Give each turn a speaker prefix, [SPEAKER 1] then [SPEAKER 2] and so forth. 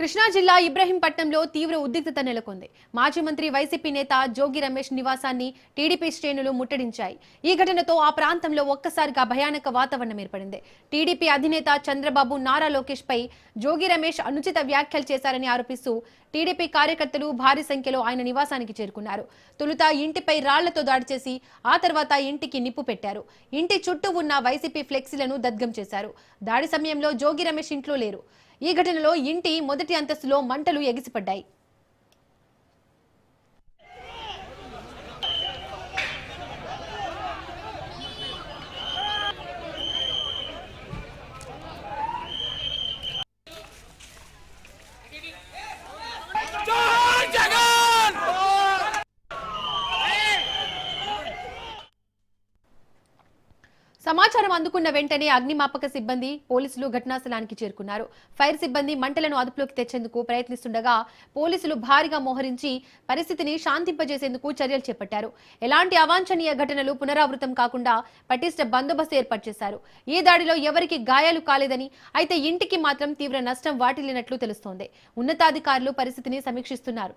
[SPEAKER 1] కృష్ణా జిల్లా ఇబ్రహీంపట్నంలో తీవ్ర ఉద్రిక్తత నెలకొంది. మాజీ మంత్రి వైసీపీ నేత జోగి రమేష్ నివాసాన్ని టీడీపీ శ్రేణులు ముట్టడించాయి. ఈ ఘటనతో ఆ ప్రాంతంలో ఒక్కసారిగా భయానక వాతావరణం ఏర్పడింది. టీడీపీ అధినేత చంద్రబాబు నారా లోకేష్ పై జోగి రమేష్ అనుచిత వ్యాఖ్యలు చేశారని ఆరోపిస్తూ టీడీపీ కార్యకర్తలు భారీ సంఖ్యలో ఆయన నివాసానికి చేరుకున్నారు. తొలుత ఇంటిపై రాళ్ళతో దాడి చేసి ఆ తర్వాత ఇంటికి నిప్పు పెట్టారు. ఇంటి చుట్టూ ఉన్న వైసీపీ ఫ్లెక్సీలను దద్గం చేశారు. దాడి సమయంలో జోగి రమేష్ ఇంట్లో లేరు. ఈ ఘటనలో ఇంటి మొదటి అంతస్తులో మంటలు ఎగిసిపడ్డాయి. సమాచారం అందుకున్న వెంటనే అగ్నిమాపక సిబ్బంది పోలీసులు ఘటనాస్థలానికి చేరుకున్నారు. ఫైర్ సిబ్బంది మంటలను అదుపులోకి తెచ్చేందుకు ప్రయత్నిస్తుండగా పోలీసులు భారీగా మోహరించి పరిస్థితిని శాంతింపజేసేందుకు చర్యలు చేపట్టారు. ఎలాంటి అవాంఛనీయ ఘటనలు పునరావృతం కాకుండా పటిష్ట బందోబస్తు ఏర్పాటు చేశారు. ఈ దాడిలో ఎవరికి గాయాలు కాలేదని అయితే ఇంటికి మాత్రం తీవ్ర నష్టం వాటిల్లినట్లు తెలుస్తోంది. ఉన్నతాధికారులు పరిస్థితిని సమీక్షిస్తున్నారు.